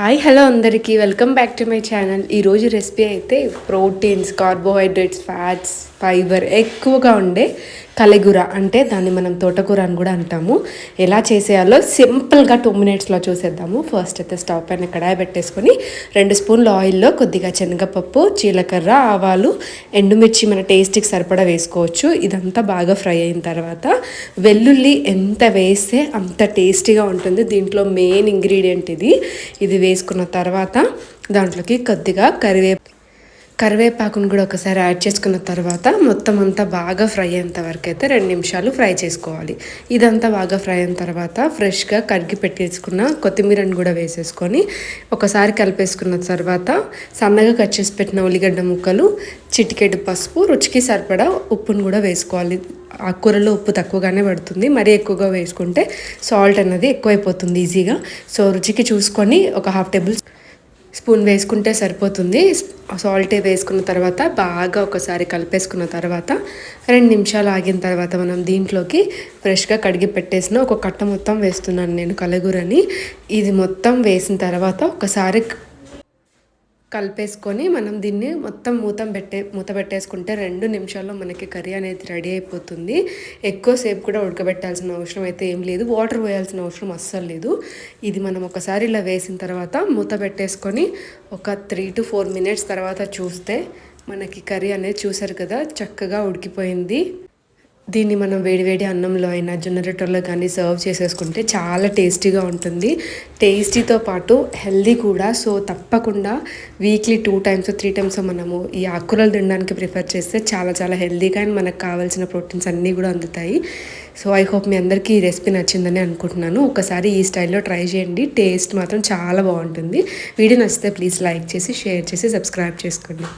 Hi hello అందరికీ. Welcome back to my channel ఈరోజు recipe అయితే ప్రోటీన్స్ కార్బోహైడ్రేట్స్ ఫ్యాట్స్ ఫైబర్ ఎక్కువగా ఉండే కలెగూర. అంటే దాన్ని మనం తోటకూర అని కూడా అంటాము. ఎలా చేసేయాలో సింపుల్గా టూ మినిట్స్లో చూసేద్దాము. ఫస్ట్ అయితే స్టవ్ పైన కడాయి పెట్టేసుకొని రెండు స్పూన్ల ఆయిల్లో కొద్దిగా శనగపప్పు జీలకర్ర ఆవాలు ఎండుమిర్చి మన టేస్ట్కి సరిపడా వేసుకోవచ్చు. ఇదంతా బాగా ఫ్రై అయిన తర్వాత వెల్లుల్లి ఎంత వేస్తే అంత టేస్టీగా ఉంటుంది. దీంట్లో మెయిన్ ఇంగ్రీడియంట్ ఇది. ఇది వేసుకున్న తర్వాత దాంట్లోకి కొద్దిగా కరివే కరివేపాకును కూడా ఒకసారి యాడ్ చేసుకున్న తర్వాత మొత్తం అంతా బాగా ఫ్రై అయ్యేంత వరకు అయితే రెండు నిమిషాలు ఫ్రై చేసుకోవాలి. ఇదంతా బాగా ఫ్రై అయిన తర్వాత ఫ్రెష్గా కడిగి పెట్టేసుకున్న కొత్తిమీరని కూడా వేసేసుకొని ఒకసారి కలిపేసుకున్న తర్వాత సన్నగా కట్ చేసి పెట్టిన ఉల్లిగడ్డ ముక్కలు చిటికెడు పసుపు రుచికి సరిపడా ఉప్పును కూడా వేసుకోవాలి. ఆ కూరలో ఉప్పు తక్కువగానే పడుతుంది. మరీ ఎక్కువగా వేసుకుంటే సాల్ట్ అనేది ఎక్కువైపోతుంది ఈజీగా. సో రుచికి చూసుకొని ఒక హాఫ్ టేబుల్ స్పూన్ వేసుకుంటే సరిపోతుంది. సాల్ట్ వేసుకున్న తర్వాత బాగా ఒకసారి కలిపేసుకున్న తర్వాత రెండు నిమిషాలు ఆగిన తర్వాత మనం దీంట్లోకి ఫ్రెష్గా కడిగి పెట్టేసిన ఒక కట్ట మొత్తం వేస్తున్నాను నేను కలగూరని. ఇది మొత్తం వేసిన తర్వాత ఒకసారి కలిపేసుకొని మనం దీన్ని మొత్తం మూతం పెట్టే మూత పెట్టేసుకుంటే రెండు నిమిషాల్లో మనకి కర్రీ అనేది రెడీ అయిపోతుంది. ఎక్కువసేపు కూడా ఉడకబెట్టాల్సిన అవసరం అయితే ఏం లేదు. వాటర్ పోయాల్సిన అవసరం అస్సలు లేదు. ఇది మనం ఒకసారి ఇలా వేసిన తర్వాత మూత పెట్టేసుకొని ఒక త్రీ టు ఫోర్ మినిట్స్ తర్వాత చూస్తే మనకి కర్రీ అనేది చూసారు కదా చక్కగా ఉడికిపోయింది. దీన్ని మనం వేడివేడి అన్నంలో అయినా జొన్న రొట్టెలో కానీ సర్వ్ చేసేసుకుంటే చాలా టేస్టీగా ఉంటుంది. టేస్టీతో పాటు హెల్దీ కూడా. సో తప్పకుండా weekly two times three times మనము ఈ ఆకుకూరలు తినడానికి ప్రిఫర్ చేస్తే చాలా చాలా హెల్దీగా అండ్ మనకు కావాల్సిన ప్రోటీన్స్ అన్నీ కూడా అందుతాయి. సో ఐ హోప్ మీ అందరికీ ఈ రెసిపీ నచ్చిందని అనుకుంటున్నాను. ఒకసారి ఈ స్టైల్లో ట్రై చేయండి. టేస్ట్ మాత్రం చాలా బాగుంటుంది. వీడియో నచ్చితే ప్లీజ్ లైక్ చేసి షేర్ చేసి సబ్స్క్రైబ్ చేసుకోండి.